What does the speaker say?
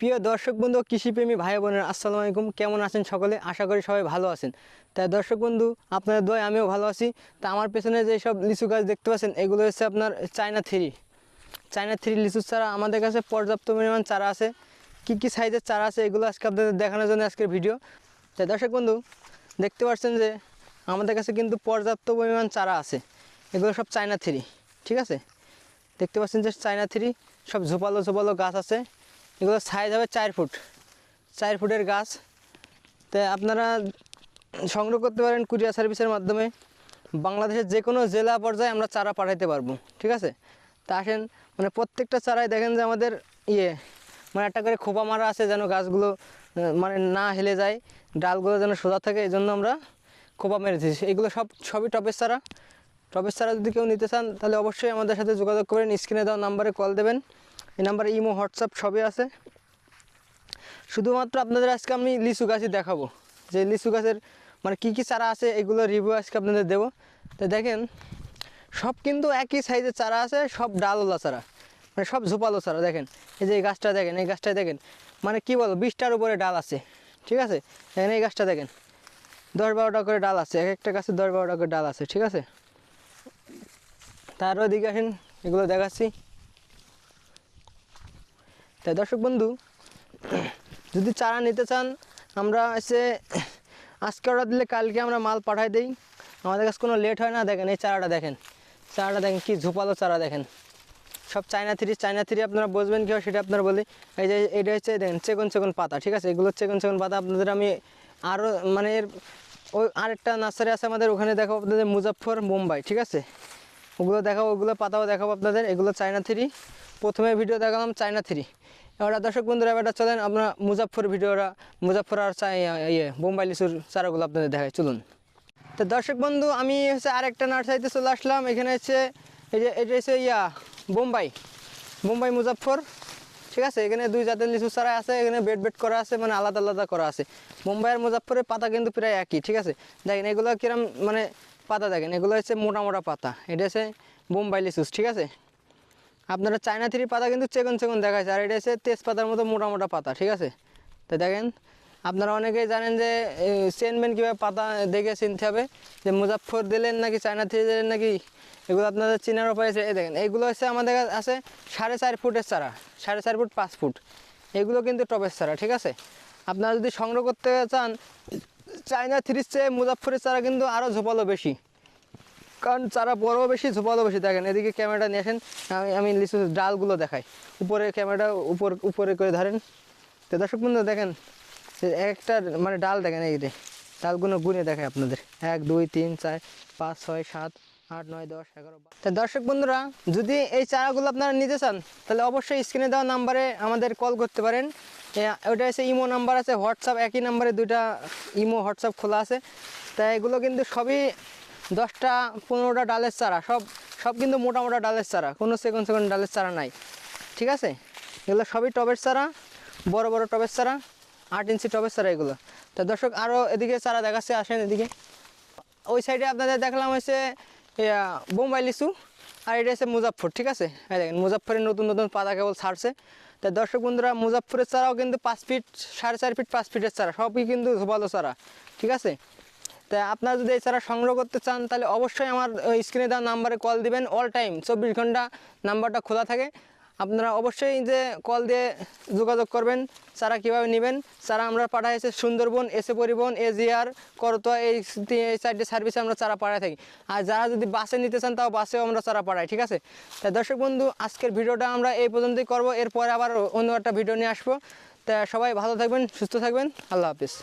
প্রিয় দর্শক বন্ধু, কৃষিপ্রেমী ভাই বোনের, আসসালামু আলাইকুম। কেমন আছেন সকলে? আশা করি সবাই ভালো আছেন। তাই দর্শক বন্ধু, আপনাদের দয় আমিও ভালো আছি। তা আমার পেছনে যে সব লিচু গাছ দেখতে পাচ্ছেন, এগুলো হচ্ছে আপনার চায়না থ্রি। চায়না থ্রি লিচুর চারা আমাদের কাছে পর্যাপ্ত পরিমাণ চারা আছে। কী কী সাইজের চারা আছে এগুলো আজকে আপনাদের দেখানোর জন্য আজকের ভিডিও। তাই দর্শক বন্ধু, দেখতে পাচ্ছেন যে আমাদের কাছে কিন্তু পর্যাপ্ত পরিমাণ চারা আছে। এগুলো সব চায়না থ্রি, ঠিক আছে? দেখতে পাচ্ছেন যে চায়না থ্রি, সব ঝোপালো ঝোপালো গাছ আছে। এগুলো সাইজ হবে চার ফুট চার ফুটের গাছ। তো আপনারা সংগ্রহ করতে পারেন কুরিয়ার সার্ভিসের মাধ্যমে। বাংলাদেশের যে কোনো জেলা পর্যায়ে আমরা চারা পাঠাইতে পারব, ঠিক আছে? তা আসেন মানে প্রত্যেকটা চারায় দেখেন যে আমাদের ইয়ে মানে একটা করে খোপা মারা আছে যেন গাছগুলো মানে না হেলে যায়, ডালগুলো যেন সোজা থাকে এই জন্য আমরা খোপা মেরে দিয়েছি এগুলো সব, সবই টপের চারা। টপের চারা যদি কেউ নিতে চান, তাহলে অবশ্যই আমাদের সাথে যোগাযোগ করেন, স্ক্রিনে দেওয়া নাম্বারে কল দেবেন। এই নাম্বারে ইমো, হোয়াটসঅ্যাপ সবই আছে। শুধুমাত্র আপনাদের আজকে আমি লিচু গাছই দেখাবো। যে লিচু গাছের মানে কী কী চারা আছে, এগুলো রিভিউ আজকে আপনাদের দেবো। তো দেখেন, সব কিন্তু একই সাইজের চারা আছে, সব ডালওয়ালা চারা। মানে সব ঝোপালো চারা, দেখেন। এই যে এই গাছটা দেখেন, এই গাছটা দেখেন। মানে কি বলো বিশটার উপরে ডাল আছে, ঠিক আছে? দেখেন, এই গাছটা দেখেন। দশ বারোটা করে ডাল আছে, এক একটা গাছে দশ বারোটা করে ডাল আছে, ঠিক আছে? তার ওদিকে আসেন, এগুলো দেখাচ্ছি। তাই দর্শক বন্ধু, যদি চারা নিতে চান, আমরা এসে আজকে অর্ডার দিলে কালকে আমরা মাল পাঠাই দিই। আমাদের কাছে কোনো লেট হয় না, দেখেন এই চারাটা দেখেন। চারাটা দেখেন কি ঝোপালো চারা দেখেন। সব চায়না থ্রি চায়না থ্রি আপনারা বুঝবেন কী সেটা আপনারা বলি। এই যে এটা হচ্ছে দেখেন চেকন চেকন পাতা, ঠিক আছে? এগুলো চেকন চেকন পাতা আপনাদের আমি আরও মানে ওই আরেকটা নার্সারি আছে আমাদের, ওখানে দেখো আপনাদের মুজাফর মুম্বাই, ঠিক আছে? ওগুলো দেখাবো, ওগুলো পাতাও দেখাবো আপনাদের। এগুলো চায়না থ্রি। প্রথমে ভিডিও দেখালাম চায়না থ্রি। এবার দর্শক বন্ধুরা এবার চলেন আমরা মুজাফর ভিডিওরা মুজাফর আর চাই ইয়ে বোম্বাই লিচুর চারাগুলো আপনাদের দেখায় চলুন। তো দর্শক বন্ধু, আমি হচ্ছে আরেকটা নার্সারিতে চলে আসলাম। এখানে হচ্ছে, এই যে, এটা হচ্ছে ইয়া, বোম্বাই। বোম্বাই মুজাফর ঠিক আছে? এখানে দুই জাতের লিচু চারা আছে, এখানে বেড বেড করা আছে মানে আলাদা আলাদা করা আছে। মুম্বাই আর মুজাফরের পাতা কিন্তু প্রায় একই, ঠিক আছে? দেখেন, এগুলো কিরম মানে পাতা দেখেন, এগুলো হচ্ছে মোটা মোটা পাতা। এটা হচ্ছে বোম্বাই লিচুস, ঠিক আছে? আপনারা চায়না থ্রি পাতা কিন্তু চেকন চেকন দেখাচ্ছে আর এটা হচ্ছে তেজপাতার মতো মোটা মোটা পাতা, ঠিক আছে? তো দেখেন, আপনারা অনেকেই জানেন যে চেনবেন কীভাবে পাতা দেখে চিনতে হবে, যে মুজাফর দিলেন নাকি, চায়না থ্রি দিলেন নাকি, এগুলো আপনাদের চিনার উপায় আছে। এই দেখেন এইগুলো হচ্ছে আমাদের কাছে আছে সাড়ে চার ফুটের চারা, সাড়ে চার ফুট পাঁচ ফুট। এগুলো কিন্তু টবের চারা, ঠিক আছে? আপনারা যদি সংগ্রহ করতে চান চায়না থ্রির চেয়ে মুজাফরের চারা কিন্তু আরও ঝোপালো বেশি। কারণ চারা বড় বেশি, ঝোপালো বেশি। দেখেন, এদিকে ক্যামেরাটা নিয়ে আসেন আমি লিচু ডালগুলো দেখাই। উপরে ক্যামেরাটা উপর, উপরে করে ধরেন। তো দর্শক বন্ধু দেখেন একটা মানে ডাল দেখেন, এই ডালগুলো গুনে দেখায় আপনাদের। এক, দুই, তিন, চার, পাঁচ, ছয়, সাত আট, নয়, দশ, এগারো তা দর্শক বন্ধুরা, যদি এই চারাগুলো আপনারা নিতে চান, তাহলে অবশ্যই স্ক্রিনে দেওয়া নাম্বারে আমাদের কল করতে পারেন। ওটা হচ্ছে ইমো নাম্বার আছে, হোয়াটসঅ্যাপ একই নাম্বারে দুইটা ইমো, হোয়াটসঅ্যাপ খোলা আছে। তা এগুলো কিন্তু সবই দশটা, পনেরোটা ডালের চারা, সব সব কিন্তু মোটা মোটা ডালের চারা, কোনো সেকেন্ড সেকেন্ড ডালের চারা নাই। ঠিক আছে? এগুলো সবই টবের চারা, বড় বড় টবের চারা, আট ইঞ্চি টবের চারা এগুলো। তা দর্শক আরও এদিকে চারা দেখাচ্ছে, আসেন এদিকে। ওই সাইডে আপনাদের দেখলাম হচ্ছে ইয়া, বোম্বাই লিচু আর এটা আছে মুজাফর ঠিক আছে? হ্যাঁ দেখেন মুজাফরের নতুন নতুন পাতা কেবল ছাড়ছে। তাই দর্শক বন্ধুরা মুজাফরের চারাও কিন্তু পাঁচ ফিট সাড়ে চার ফিট পাঁচ ফিটের চারা সবই কিন্তু ভালো চারা ঠিক আছে? তাই আপনারা যদি এই চারা সংগ্রহ করতে চান তাহলে অবশ্যই আমার স্ক্রিনে দেওয়া নাম্বারে কল দিবেন অল টাইম চব্বিশ ঘণ্টা নাম্বারটা খোলা থাকে। আপনারা অবশ্যই যে কল দিয়ে যোগাযোগ করবেন চারা কীভাবে নেবেন চারা আমরা পাঠাইছে সুন্দরবন, এসে পরিবহন এজিআর করতোয়া, এই এই সাইডে সার্ভিসে আমরা চারা পাঠাই থাকি। আর যারা যদি বাসে নিতে চান তাও বাসেও আমরা চারা পাঠাই, ঠিক আছে? তাই দর্শক বন্ধু, আজকের ভিডিওটা আমরা এই পর্যন্তই করব। এরপরে আবার অন্য একটা ভিডিও নিয়ে আসব। তা সবাই ভালো থাকবেন, সুস্থ থাকবেন। আল্লাহ হাফিজ।